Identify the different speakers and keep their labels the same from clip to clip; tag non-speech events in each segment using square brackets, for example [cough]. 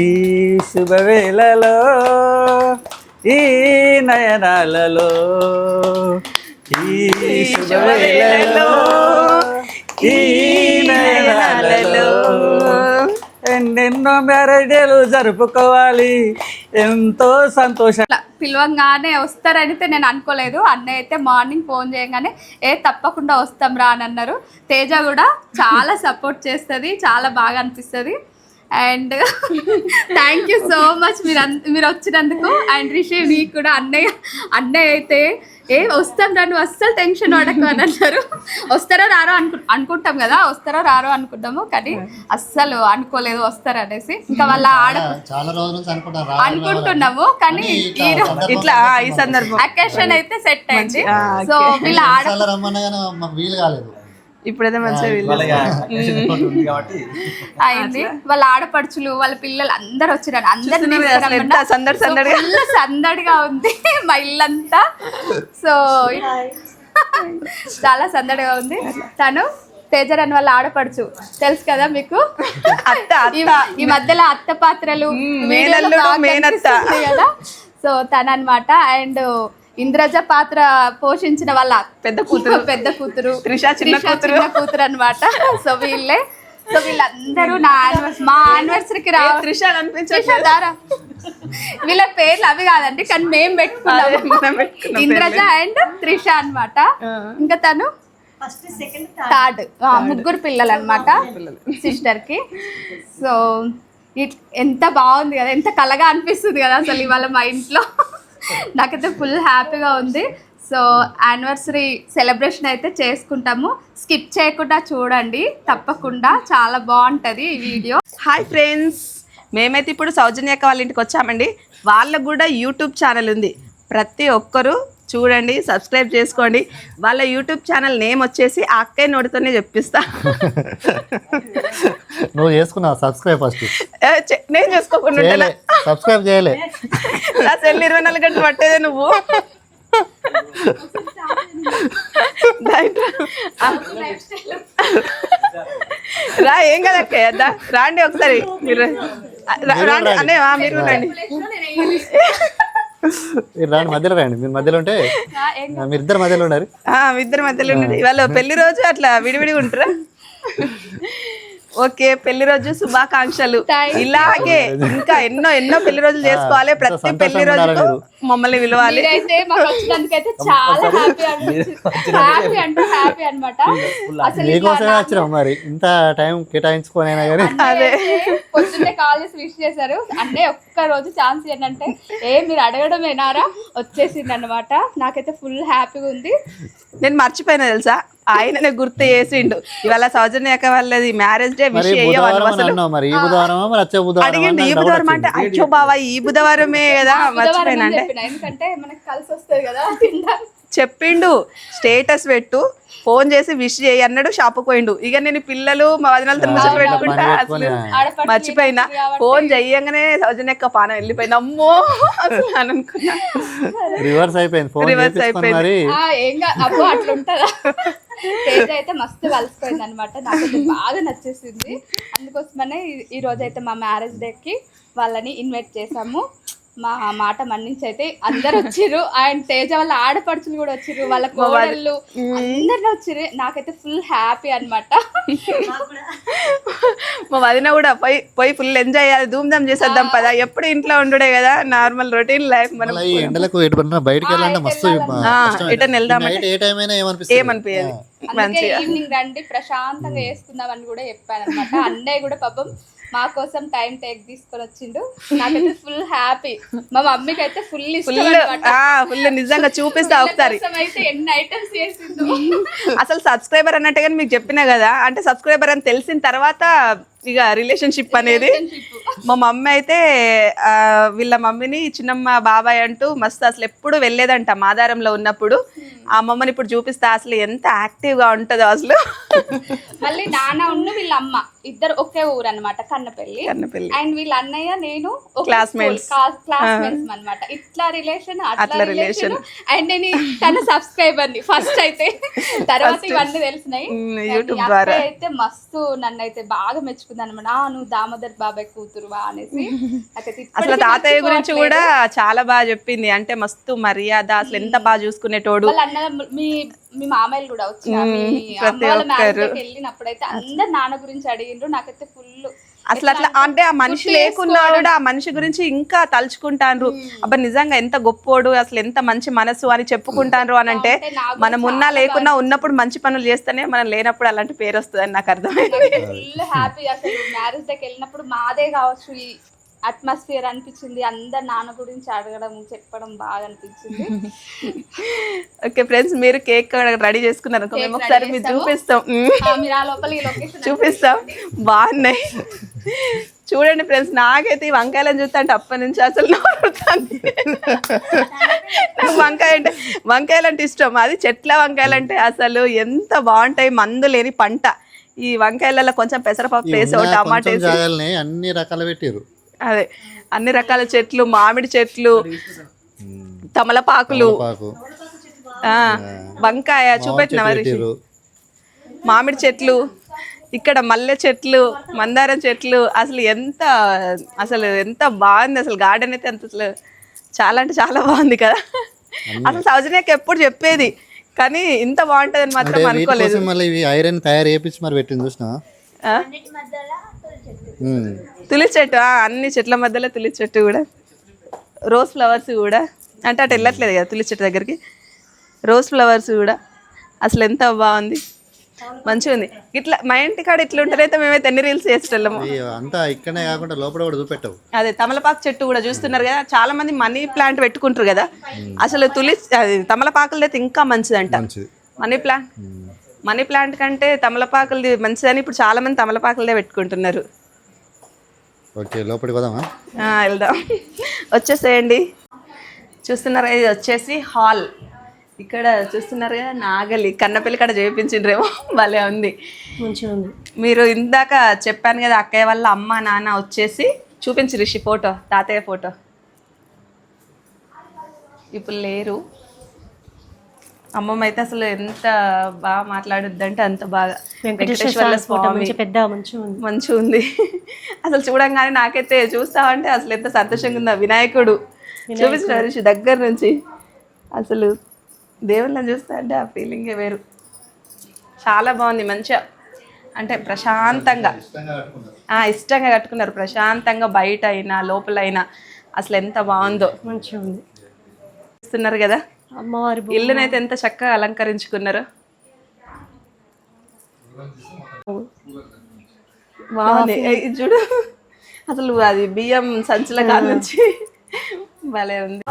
Speaker 1: ఈ శుభవేళలో ఈ నయనాలలో ఈ శుభవేళలో ఈ నయనాలలో. ఎన్నెన్నో మ్యారేజీలు జరుపుకోవాలి. ఎంతో సంతోషం.
Speaker 2: పిలవంగానే వస్తారనితే నేను అనుకోలేదు. అన్నయ్య అయితే మార్నింగ్ ఫోన్ చేయగానే ఏ తప్పకుండా వస్తాం రా అని అన్నారు. తేజ కూడా చాలా సపోర్ట్ చేస్తుంది చాలా బాగా అనిపిస్తుంది. And thank you so much మీరు అన్- మీరు వచ్చినందుకు. అండ్ రిషి మీకు కూడా అన్నయ్య అన్నయ్య అయితే ఏ వస్తాం రా నువ్వు అస్సలు టెన్షన్ పడకు అని అన్నారు. వస్తారో రారో అనుకు అనుకుంటాం కదా వస్తారో రారో అనుకుంటాము కానీ అస్సలు అనుకోలేదు వస్తారు అనేసి. ఇంకా వాళ్ళ ఆడ
Speaker 3: చాలా రోజుల
Speaker 2: అనుకుంటున్నాము కానీ
Speaker 4: ఇట్లా ఈ సందర్భం.
Speaker 2: అకేషన్ అయితే సెట్ అయింది. సో వీళ్ళ ఆడ
Speaker 3: వీలు కాలేదు.
Speaker 4: ఇప్పుడైతే మంచిగా [laughs]
Speaker 2: అయింది. వాళ్ళ ఆడపడుచులు వాళ్ళ పిల్లలు అందరు వచ్చినారు అందరు
Speaker 4: సందడి సందడిగా.
Speaker 2: సందడిగా ఉంది [laughs] మా ఇల్లంతా. సో [laughs] చాలా సందడిగా ఉంది. తను తేజరన్ వాళ్ళ ఆడపడుచు. తెలుసు కదా మీకు?
Speaker 4: అత్త
Speaker 2: ఈ
Speaker 4: అత్త.
Speaker 2: ఈ మధ్యలో అత్త పాత్రలు కదా? సో తనన్నమాట అండ్ ఇంద్రజ పాత్ర పోషించిన వాళ్ళ
Speaker 4: పెద్ద కూతురు. [laughs]
Speaker 2: పెద్ద కూతురు.
Speaker 4: త్రిష చిన్న కూతురు.
Speaker 2: చిన్న కూతురు అనమాట సో వీళ్ళే. సో వీళ్ళందరూ నా యానివర్సరీ మా యానివర్సరీకి రా.
Speaker 4: త్రిష
Speaker 2: దారా వీళ్ళ పేర్లు అవి కాదండి కానీ మేము పెట్టుకున్నాము
Speaker 4: పెట్టుకున్న
Speaker 2: ఇంద్రజ అండ్ త్రిష అన్నమాట. ఇంకా తను? థర్డ్. ముగ్గురు పిల్లలు. అనమాట సిస్టర్కి సో ఇట్- ఎంత బాగుంది కదా ఎంత కలగా అనిపిస్తుంది కదా అసలు ఇవాళ మా ఇంట్లో. నాకైతే ఫుల్ హ్యాపీగా ఉంది. సో యానివర్సరీ సెలబ్రేషన్ అయితే చేసుకుంటాము. స్కిప్ చేయకుండా చూడండి. తప్పకుండా. చాలా బాగుంటుంది ఈ వీడియో
Speaker 4: హాయ్ ఫ్రెండ్స్ మేమైతే ఇప్పుడు సౌజన్యక వాళ్ళ ఇంటికి వచ్చామండి. వాళ్ళకు కూడా యూట్యూబ్ ఛానల్ ఉంది. ప్రతి ఒక్కరూ చూడండి సబ్స్క్రైబ్ చేసుకోండి. వాళ్ళ యూట్యూబ్ ఛానల్ నేమ్ వచ్చేసి ఆ అక్కయ్య నోటితోనే చెప్పిస్తా.
Speaker 3: నువ్వు చేసుకున్నావు సబ్స్క్రైబ్ ఫస్ట్
Speaker 4: నేను చేసుకోకుండా
Speaker 3: సబ్స్క్రైబ్ చేయలే.
Speaker 4: నా సెల్ ఇరవై నాలుగు గంటలు పట్టేదే నువ్వు. దాంట్లో రా ఏం కదా అక్కయ్య దా, రాండి ఒకసారి. మీరు రా- రాండి ఆ, మీరు రండి.
Speaker 3: మీరు రాండి మధ్యలో రండి. మీరు మధ్యలో ఉంటే మీరు ఇద్దరు మధ్యలో
Speaker 4: మీ ఇద్దరి మధ్యలో ఉండండి. ఇవాళ పెళ్ళి రోజు అట్లా విడివిడిగా ఉంటారా? ఓకే పెళ్ళి రోజు శుభాకాంక్షలు. ఇలాగే ఇంకా ఎన్నో ఎన్నో పెళ్ళి రోజులు చేసుకోవాలి. ప్రతి పెళ్ళి
Speaker 3: మీరు.
Speaker 4: మమ్మల్ని
Speaker 2: వచ్చినందుకైతే చాలా హ్యాపీ హ్యాపీ అంటే హ్యాపీ అనమాట అసలు
Speaker 3: మరి. ఇంత టైం కేటాయించుకొని అయినా కానీ
Speaker 2: అదే. పొద్దున్నే కాల్ చేసి విష్ చేశారు. అన్నీ ఒక్క రోజు ఛాన్స్ ఏంటంటే ఏ మీరు అడగడమేనారా? వచ్చేసింది అనమాట నాకైతే ఫుల్ హ్యాపీగా ఉంది.
Speaker 4: నేను మర్చిపోయినా తెలుసా? ఆయననే గుర్తు చేసిండు. ఇవాళ సౌజన్య అక్క వాళ్ళది మ్యారేజ్ డే విష్ అడిగిండు ఈ బుధవారం అంటే. అయ్యో బావా ఈ బుధవారమే కదా మర్చిపోయినా అంటే.
Speaker 2: చెప్పిన? ఎందుకంటే మనకి కలిసి వస్తుంది కదా.
Speaker 4: చెప్పిండు స్టేటస్ పెట్టు ఫోన్ చేసి విష్ చేయి అన్నాడు షాపుకి పోయిండు. ఇక నేను పిల్లలు మా వదినలతో ముచ్చట
Speaker 3: అవును,
Speaker 4: పెట్టుకుంటా అసలు. మర్చిపోయినా. ఫోన్ చెయ్యంగానే సౌజన్య యొక్క పానం వెళ్ళిపోయింది. అమ్మో అసలు అని అనుకున్నా.
Speaker 3: రివర్స్ అయిపోయింది.
Speaker 2: అబ్బో అట్లా తేజ అయితే మస్తు కలిసిపోయింది అనమాట నాకైతే బాగా నచ్చేసింది. అందుకోసమనే ఈ- రోజు అయితే మా మ్యారేజ్ డేకి వాళ్ళని ఇన్వైట్ చేసాము మా మాట మన్నించి అయితే అందరు వచ్చిర్రు. అండ్ తేజ వాళ్ళ ఆడపడుచులు కూడా వచ్చిర్రు. వాళ్ళ కోడళ్ళు అందరు వచ్చిర్రు. నాకైతే ఫుల్ హ్యాపీ అన్నమాట.
Speaker 4: మా వదిన కూడా పోయి పోయి ఫుల్ ఎంజాయ్ చేయాలి. ధూమ్ ధామ్ చేసేద్దాం పదా. ఎప్పుడు ఇంట్లో ఉండుడే కదా. నార్మల్ రొటీన్ లైఫ్ మనం.
Speaker 3: ఎండలకు ఎటు పడినా బయటకు వెళ్ళాలంటే మస్తు ఏమనిపిస్తుంది?
Speaker 4: ఏమనిపించదు
Speaker 2: అందుకే ఈవినింగ్ రండి ప్రశాంతంగా వేసుకుందాం అని కూడా చెప్పాను అనమాట అన్నయ్య కూడా పాపం మా కోసం టైం టేక్ తీసుకొని వచ్చిండు. నాకైతే ఫుల్ హ్యాపీ. మా మమ్మీకి అయితే ఫుల్
Speaker 4: ఫుల్ నిజంగా చూపిస్తా ఒకసారి.
Speaker 2: అయితే ఎన్ని ఐటమ్స్ చేసిండు
Speaker 4: అసలు సబ్స్క్రైబర్ అన్నట్టుగా మీకు చెప్పినా కదా అంటే సబ్స్క్రైబర్ అని తెలిసిన తర్వాత ఇక రిలేషన్షిప్ అనేది మా మమ్మీ అయితే వీళ్ళ మమ్మీని చిన్నమ్మ బాబాయ్ అంటూ మస్తు అసలు ఎప్పుడు వెళ్ళేదంట మాదారంలో ఉన్నప్పుడు. ఆ మమ్మని ఇప్పుడు చూపిస్తా అసలు ఎంత యాక్టివ్గా ఉంటుందో అసలు.
Speaker 2: మళ్ళీ నాన్న ఉన్న వీళ్ళ అమ్మ. ఇద్దరు ఒకే ఊరు అనమాట కన్నపల్లి.
Speaker 4: కన్నపల్లి.
Speaker 2: అండ్ వీళ్ళ అన్నయ్య నేను
Speaker 4: Classmates.
Speaker 2: క్లాస్మేట్స్ అనమాట ఇట్లా రిలేషన్
Speaker 4: అట్లా
Speaker 2: రిలేషన్ అండ్ నేను తన సబ్స్క్రైబర్ని ఫస్ట్ అయితే. తర్వాత ఇవన్నీ తెలిసినాయి. అక్క
Speaker 4: ద్వారా.
Speaker 2: అయితే మస్తు నన్ను అయితే బాగా మెచ్చుకుంది అనమాట నువ్వు దామోదర్ బాబాయ్ కూతురువా అనేసి.
Speaker 4: అసలు తాతయ్య గురించి. కూడా చాలా బాగా చెప్పింది. అంటే మస్తు మర్యాద అసలు ఎంత బాగా చూసుకునేటోడు.
Speaker 2: మీ మీ మామయ్యలు కూడా వచ్చిన మీ
Speaker 4: ప్రతి
Speaker 2: అమ్మ వాళ్ళ
Speaker 4: ఒక్కరు.
Speaker 2: మ్యారేజ్ వెళ్ళినప్పుడు అయితే అందరు నాన్న గురించి అడిగిండ్రు. నాకైతే ఫుల్
Speaker 4: అసలు అట్లా అంటే ఆ మనిషి లేకున్నా కూడా ఆ మనిషి గురించి ఇంకా తలుచుకుంటాన్రు అబ్బా నిజంగా ఎంత గొప్పోడు అసలు ఎంత మంచి మనసు అని చెప్పుకుంటాన్రు అని అంటే మనం ఉన్నా లేకున్నా ఉన్నప్పుడు మంచి పనులు చేస్తేనే మనం లేనప్పుడు అలాంటి పేరు వస్తుంది అని నాకు అర్థమైంది.
Speaker 2: ఫుల్ హ్యాపీ అసలు మ్యారేజ్ డేకి వెళ్ళినప్పుడు మాదే కావచ్చు అట్మాస్ఫియర్ అనిపించింది. అందరు నాన్న గురించి అడగడం చెప్పడం బాగా అనిపించింది.
Speaker 4: ఓకే ఫ్రెండ్స్ మీరు కేక్ రెడీ చేసుకున్నారు అనుకో, మేము ఒకసారి మీరు. చూపిస్తాం. మ్.
Speaker 2: ఆ, మీరు ఆ లోపల ఈ లొకేషన్
Speaker 4: చూపిస్తాం. బాగున్నాయి. చూడండి ఫ్రెండ్స్ నాకైతే ఈ వంకాయలను చూస్తే అంటే అప్పటి నుంచి అసలు నోరుతుంది. నాకు వంకాయ అంటే వంకాయలు అంటే ఇష్టం. అది చెట్ల వంకాయలు అంటే అసలు ఎంత బాగుంటాయి మందు లేని పంట. ఈ వంకాయలలో కొంచెం పెసరపప్పు వేసి టమాటా
Speaker 3: అన్ని రకాలు పెట్టారు
Speaker 4: అదే అన్ని రకాల చెట్లు మామిడి చెట్లు తమలపాకులు.
Speaker 3: పాకు
Speaker 4: ఆ, వంకాయ చూపెట్టిన మరి మామిడి చెట్లు ఇక్కడ మల్లె చెట్లు మందారం చెట్లు అసలు ఎంత అసలు ఎంత బాగుంది అసలు గార్డెన్ అయితే అంత అసలు చాలా అంటే చాలా బాగుంది కదా. అసలు సౌజన్యకి ఎప్పుడు చెప్పేది కానీ ఇంత బాగుంటుంది అని మాత్రం
Speaker 3: వీటి
Speaker 4: అనుకోలేదు.
Speaker 3: కోసం మళ్ళీ ఇవి ఐరన్ తయారు చేయించి మరి పెట్టింది చూసిన
Speaker 4: ఆ? తులసి చెట్టు అన్ని చెట్ల మధ్యలో తులసి చెట్టు కూడా. రోజ్ ఫ్లవర్స్ కూడా. అంటే అటు వెళ్ళట్లేదు కదా తులసి చెట్టు దగ్గరికి. రోజ్ ఫ్లవర్స్ కూడా. అసలు ఎంత బాగుంది. మంచిగా ఉంది. ఇట్లా మా ఇంటి కాడ ఇట్లా ఉంటేనైతే మేమైతే ఎన్ని రీల్స్ చేసేటోళ్ళము.
Speaker 3: అంతా ఇక్కడనే కాకుండా లోపల కూడా చూపెట్టవు.
Speaker 4: అదే తమలపాకు చెట్టు కూడా చూస్తున్నారు కదా. చాలా మంది మనీ ప్లాంట్ పెట్టుకుంటారు కదా. అసలు తమలపాకులది అయితే ఇంకా మంచిదంట.
Speaker 3: మంచిది.
Speaker 4: మనీ ప్లాంట్ మనీ ప్లాంట్ కంటే తమలపాకులది మంచిదని ఇప్పుడు చాలా మంది తమలపాకులదే పెట్టుకుంటున్నారు.
Speaker 3: ఓకే లోపలికి పోదామా?
Speaker 4: ఆ, వెళ్దాం. వచ్చేసేయండి. చూస్తున్నారు ఇది వచ్చేసి హాల్. ఇక్కడ చూస్తున్నారు కదా నాగలి కన్నపల్లి కాడ చేయించిండ్రేమో [laughs] భలే ఉంది.
Speaker 5: మంచిగా ఉంది.
Speaker 4: మీరు ఇందాక చెప్పాను కదా అక్కయ్య వాళ్ళ అమ్మ నాన్న వచ్చేసి చూపించి రిషి ఫోటో తాతయ్య ఫోటో. ఇప్పుడు లేరు. అమ్మమ్మ అయితే అసలు ఎంత బాగా మాట్లాడుద్ది అంటే అంత బాగా
Speaker 5: వెంకటేశ్వర స్వామి ఫోటో మంచి పెద్ద మంచిగా ఉంది. [laughs]
Speaker 4: అసలు చూడంగానే నాకైతే చూస్తామంటే అసలు ఎంత సంతోషంగా ఉందా. వినాయకుడు ఋషి దగ్గర నుంచి అసలు దేవుళ్ళని చూస్తా అంటే ఆ ఫీలింగే వేరు. చాలా బాగుంది మంచిగా. అంటే ప్రశాంతంగా. ఆ, ఇష్టంగా కట్టుకున్నారు. ప్రశాంతంగా బయట అయినా లోపల అయినా అసలు ఎంత బాగుందో.
Speaker 5: మంచిగా ఉంది.
Speaker 4: చూస్తున్నారు కదా?
Speaker 5: అమ్మవారి.
Speaker 4: ఇల్లునైతే ఎంత చక్కగా అలంకరించుకున్నారు. బాగుంది. చూడు. అసలు అది బియ్యం సంచుల కాడ నుంచి భలే ఉంది.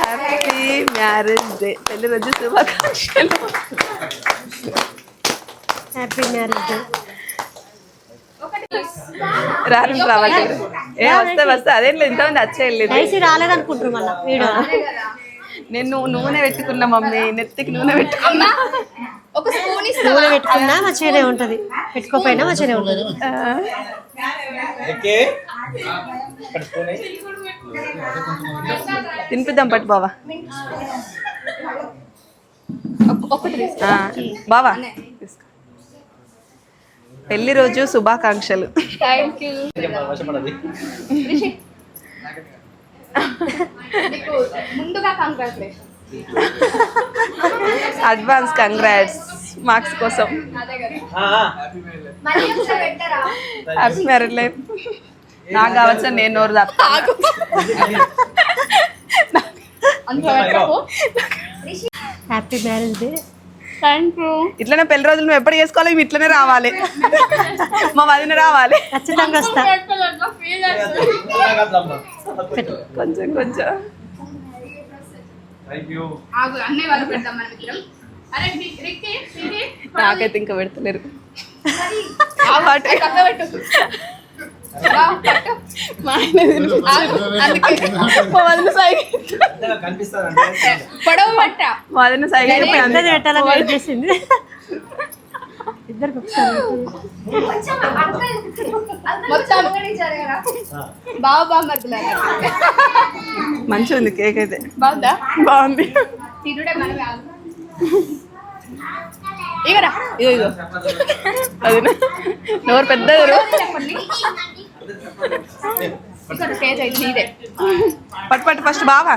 Speaker 4: హ్యాపీ మ్యారేజ్ డే పెళ్ళి రోజు శుభాకాంక్షలు.
Speaker 5: హ్యాపీ మ్యారేజ్ డే
Speaker 4: రాను రావాలి ఏ వస్తే వస్తే. అదేం లేదు ఇంతమంది వచ్చే వెళ్ళేది
Speaker 5: ఐసీ రాలేదనుకుంటారు మళ్ళీ. వీడియో
Speaker 4: నేను నూనె పెట్టుకున్నా మమ్మీ. నెత్తికి నూనె పెట్టుకున్నా.
Speaker 2: ఒక స్పూన్
Speaker 5: నూనె పెట్టుకున్నా మంచిగానే ఉంటుంది. పెట్టుకోపోయినా మంచిగానే ఉంటుంది.
Speaker 4: తినిపిద్దాం పట్టు బావా. బావా. తీసుకో. పెళ్ళి రోజు శుభాకాంక్షలు.
Speaker 2: థ్యాంక్ యూ నీకు ముందుగా కంగ్రాచులేషన్
Speaker 4: అడ్వాన్స్ కంగ్రాట్స్ మార్క్స్ కోసం. హ్యాపీ మ్యారేజ్ లైఫ్ నాకు కావచ్చు నేను నోరు తప్ప
Speaker 5: హ్యాపీ మ్యారేజ్ డే
Speaker 4: ఇట్లనే పెళ్ళి రోజులు నువ్వు ఎప్పుడు చేసుకోవాలి? ఇట్లనే రావాలి. మా వదిన రావాలి.
Speaker 5: ఖచ్చితంగా వస్తా.
Speaker 4: కొంచెం కొంచెం. నాకైతే ఇంకా పెడతలేరు.
Speaker 2: పొడవు పట్ట
Speaker 4: వదిన సైకి
Speaker 5: పెద్దది పెట్టాలని వెయిట్ చేసింది ఇద్దరికి ఒకసారి
Speaker 2: మొత్తం బావ బామ్మర్దులు
Speaker 4: మంచిగా ఉంది కేక్ అయితే.
Speaker 2: బాగుందా?
Speaker 4: బాగుంది.
Speaker 2: ఇగరా.
Speaker 4: ఇగో ఇగో. అది నోరు పెద్దది
Speaker 2: నీదే
Speaker 4: పట్టు ఫస్ట్ బావా.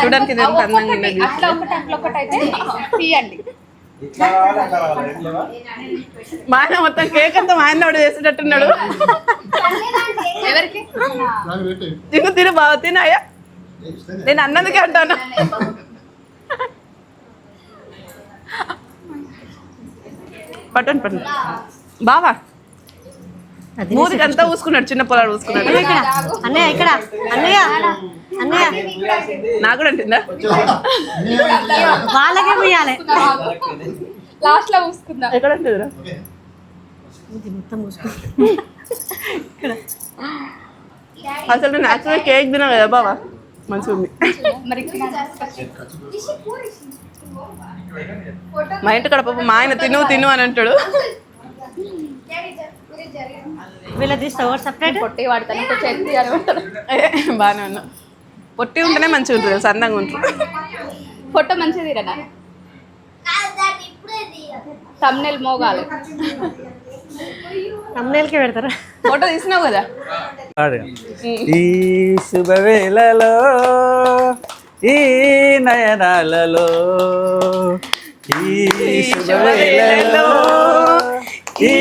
Speaker 4: చూడడానికి అందంగా.
Speaker 2: అట్లా ఒకటి అట్లా ఒకటి అయితే తీయండి.
Speaker 4: మా ఆయన మొత్తం కేక్ అంతా మా ఆయన చేసేటట్టున్నాడు.
Speaker 2: ఎవరికి?
Speaker 4: తిను తిను బావ తినాయా నేను అన్నందుకే అంటాను. పట్టండి పట్టండి బావా? మూదికి అంతా పూసుకున్నాడు చిన్న పొలాలు పూసుకున్నాడు
Speaker 5: ఇక్కడ అన్నయ్య ఇక్కడ అన్నయ్య అన్నయ్య.
Speaker 4: నాకు కూడా అంటుందా?
Speaker 5: వాళ్ళకే పోయాలి.
Speaker 2: లాస్ట్లో పూసుకుందాం
Speaker 4: ఎక్కడ అంటుందిరా
Speaker 5: ఇది మొత్తం మూసుకో
Speaker 4: అసలు యాక్చువల్గా కేక్ తినా కదా బావా? మంచిగా ఉంది.
Speaker 2: మరి ఇక్కడ
Speaker 4: మా ఇంటి కడ పాప మా ఆయన తిను తిను అని అంటాడు.
Speaker 5: వీళ్ళ తీస్తావు సపరేట్
Speaker 2: పొట్టి వాడతాను చేతి అని
Speaker 4: బాగానే ఉన్నా. పొట్టి ఉంటేనే మంచిగా ఉంటుంది సన్నగా ఉంటుంది.
Speaker 2: ఫోటో మంచిది రా తమ్నెల్ మోగాలి.
Speaker 5: తమ్నేల్కి పెడతారా?
Speaker 4: ఫోటో తీసినావు కదా.
Speaker 1: ఈ శుభవేళలో ఈ నయనాలలో ఈ శుభవేళలో ఈ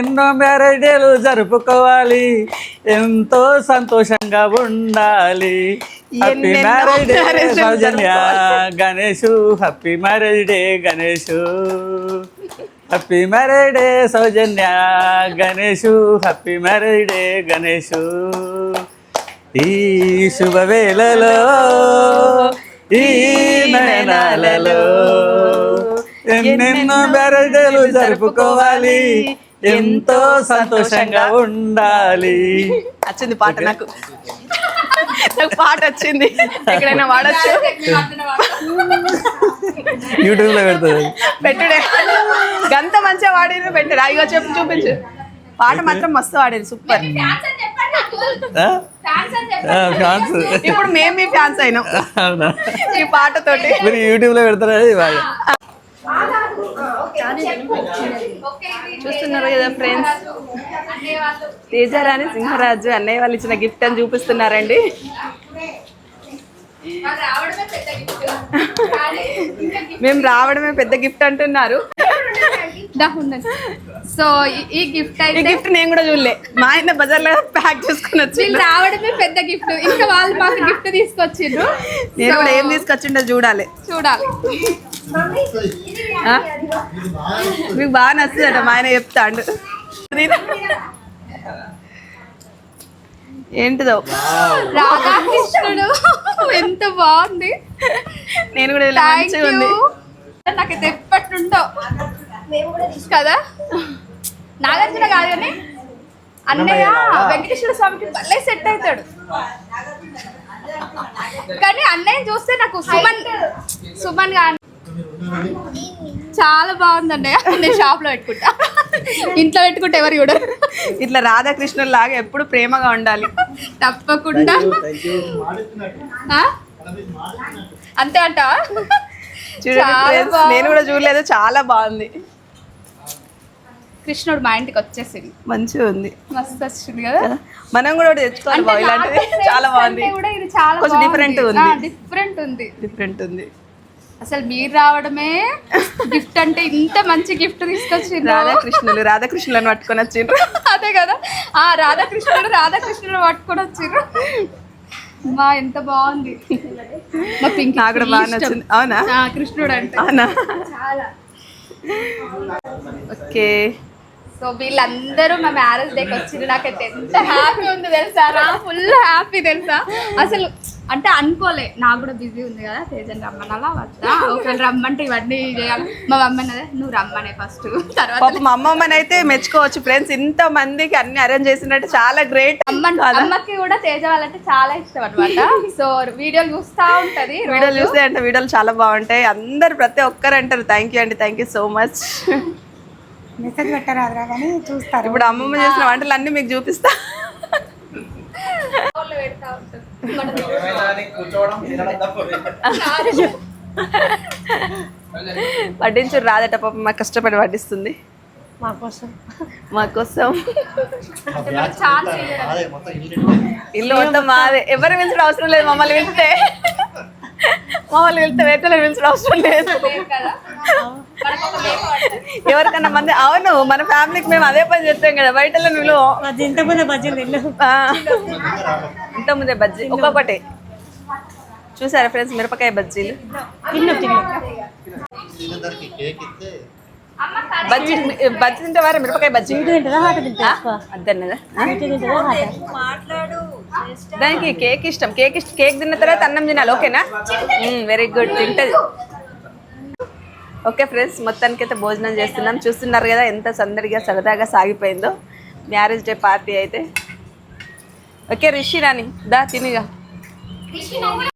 Speaker 1: ఎన్నెన్నో మ్యారేజీలు జరుపుకోవాలి. ఎంతో సంతోషంగా ఉండాలి. Happy marriage day Soujanya. Ganesh happy marriage day Ganesh. Happy marriage day Soujanya. Ganesh happy marriage day Ganesh. ఈ శుభవేళలో ఈ నయనాలలో ఎన్నెన్నో మ్యారేజ్ డేలు జరుపుకోవాలి. ఎంతో సంతోషంగా ఉండాలి.
Speaker 4: వచ్చింది పాట నాకు. నాకు పాట వచ్చింది. ఎక్కడైనా వాడచ్చు.
Speaker 1: యూట్యూబ్లో పెడుతుంది
Speaker 4: పెట్టుడే. గంత మంచిగా వాడిరు పెట్టారు. అయ్యో చెప్పు చూపించు. పాట మాత్రం మస్తు వాడేది సూపర్.
Speaker 1: ఫ్యాన్స్.
Speaker 4: ఇప్పుడు మేము మీ ఫ్యాన్స్ అయినాం. ఈ పాటతోటి.
Speaker 1: మీరు యూట్యూబ్లో పెడతారా
Speaker 4: చూస్తున్నారు కదా ఫ్రెండ్స్ తేజారాణి సింహరాజు అన్నయ్య వాళ్ళు ఇచ్చిన గిఫ్ట్ అని చూపిస్తున్నారండి. మేము రావడమే పెద్ద గిఫ్ట్ అంటున్నారు.
Speaker 2: సో ఈ గిఫ్ట్ అయితే
Speaker 4: గిఫ్ట్ నేను కూడా చూడలే. మా ఆయన బజార్లో ప్యాక్ చేసుకుని వచ్చి
Speaker 2: రావడమే పెద్ద గిఫ్ట్ ఇంకా వాళ్ళు మాకు గిఫ్ట్ తీసుకొచ్చిండ్రు.
Speaker 4: నేను కూడా ఏం తీసుకొచ్చిండో చూడాలి.
Speaker 2: చూడాలి?
Speaker 4: మీకు బాగా నచ్చిందట మా ఆయన చెప్తాడు. ఏంటిదో?
Speaker 2: రాధాకృష్ణుడు. ఎంత బాగుంది.
Speaker 4: నేను కూడా మంచిగా ఉంది.
Speaker 2: నాకైతే ఎప్పటి నుండో కదా? నాగార్జున కాదు కానీ అన్నయ్య వెంకటేశ్వర స్వామికి భలే సెట్ అవుతాడు. కానీ అన్నయ్య చూస్తే నాకు సుమన్ సుమన్గా చాలా బాగుంది అన్నయ్య నేను షాప్లో పెట్టుకుంటా. ఇంట్లో పెట్టుకుంటే ఎవరు కూడా
Speaker 4: ఇట్లా రాధాకృష్ణుల లాగా ఎప్పుడు ప్రేమగా ఉండాలి.
Speaker 2: తప్పకుండా. ఆ? అంతే బాగుంది.
Speaker 4: నేను కూడా చూడలేదు చాలా బాగుంది.
Speaker 2: కృష్ణుడు మా ఇంటికి వచ్చేసింది
Speaker 4: మంచిగా ఉంది.
Speaker 2: మస్తు వచ్చింది కదా?
Speaker 4: మనం కూడా తెచ్చుకోవాలి చాలా బాగుంది.
Speaker 2: కూడా ఇది చాలా
Speaker 4: కొంచెం different ఉంది.
Speaker 2: డిఫరెంట్ ఉంది.
Speaker 4: డిఫరెంట్ ఉంది.
Speaker 2: అసలు మీరు రావడమే గిఫ్ట్ అంటే ఇంత మంచి గిఫ్ట్ తీసుకొచ్చింది
Speaker 4: రాధాకృష్ణులు రాధాకృష్ణులను పట్టుకొని వచ్చిండ్రు.
Speaker 2: అదే కదా. ఆ రాధాకృష్ణుడు రాధాకృష్ణుడు పట్టుకొని వచ్చిర్రు మా ఎంత బాగుంది. మా పింక్
Speaker 4: నాకు కూడా బాగా నచ్చింది. అవునా?
Speaker 2: కృష్ణుడు అంటే.
Speaker 4: అవునా?
Speaker 2: చాలా.
Speaker 4: ఓకే.
Speaker 2: సో వీళ్ళందరూ మా మ్యారేజ్ డేకి వచ్చింది. నాకైతే ఎంత హ్యాపీ ఉంది తెలుసా? రా ఫుల్ హ్యాపీ తెలుసా? అసలు అంటే అనుకోలే. నాకు కూడా బిజీ ఉంది కదా. తేజన్ రమ్మనాలా వద్దా? ఒకవేళ రమ్మంటే ఇవన్నీ చేయాలి. మా మమ్మీ నువ్వు రమ్మనే ఫస్ట్ తర్వాత
Speaker 4: మా అమ్మమ్మని అయితే మెచ్చుకోవచ్చు ఫ్రెండ్స్. ఇంత మందికి అన్ని అరేంజ్ చేసినట్టు చాలా గ్రేట్
Speaker 2: అమ్మ అమ్మకి కూడా తేజ వాళ్ళంటే చాలా ఇష్టం అనమాట సో వీడియోలు చూస్తా ఉంటది.
Speaker 4: వీడియోలు చూస్తే అంటే వీడియోలు చాలా బాగుంటాయి. అందరు ప్రతి ఒక్కరు అంటారు థ్యాంక్ యూ అండి. Thank you so much
Speaker 6: message పెట్టరాదురా కానీ చూస్తారు.
Speaker 4: ఇప్పుడు అమ్మమ్మ చేసిన వంటలు అన్ని మీకు చూపిస్తా. వడ్డించు రాదట పాప మాకు కష్టపడి వడ్డిస్తుంది
Speaker 5: మా కోసం.
Speaker 4: మా కోసం
Speaker 2: ఛాన్స్
Speaker 4: ఇల్లు మొత్తం మాదే. ఎవరు పిలిచడం అవసరం లేదు మమ్మల్ని పిలిస్తే. మమ్మల్ని పిలిస్తే వేటలో పిలిచడం అవసరం లేదు. ఎవరికన్నా మంది అవును మన ఫ్యామిలీకి మేము అదే పని చేస్తాం కదా బయట నువ్వు
Speaker 5: అది ఇంతకుముందే బజ్జీలు తిన్నాం
Speaker 4: ఇంత ముందే బజ్జీ ఒక్కొక్కటి. చూసారా ఫ్రెండ్స్ మిరపకాయ బజ్జీలు?
Speaker 5: తిన్నాం తిన్నాం
Speaker 4: బజ్జీ బజ్జీ తింటే వారా మిరపకాయ బజ్జీ? అద్దన్నదా
Speaker 5: హాట
Speaker 4: దానికి కేక్ ఇష్టం. కేక్ ఇష్టం కేక్ తిన్న తర్వాత అన్నం తినాలి. ఓకేనా? వెరీ గుడ్ తింటది. ఓకే ఫ్రెండ్స్ మొత్తానికి అయితే భోజనం చేస్తున్నాం. చూస్తున్నారు కదా ఎంత సందడిగా సరదాగా సాగిపోయిందో. మ్యారేజ్ డే పార్టీ అయితే. ఓకే రిషి రాని దా తినిగా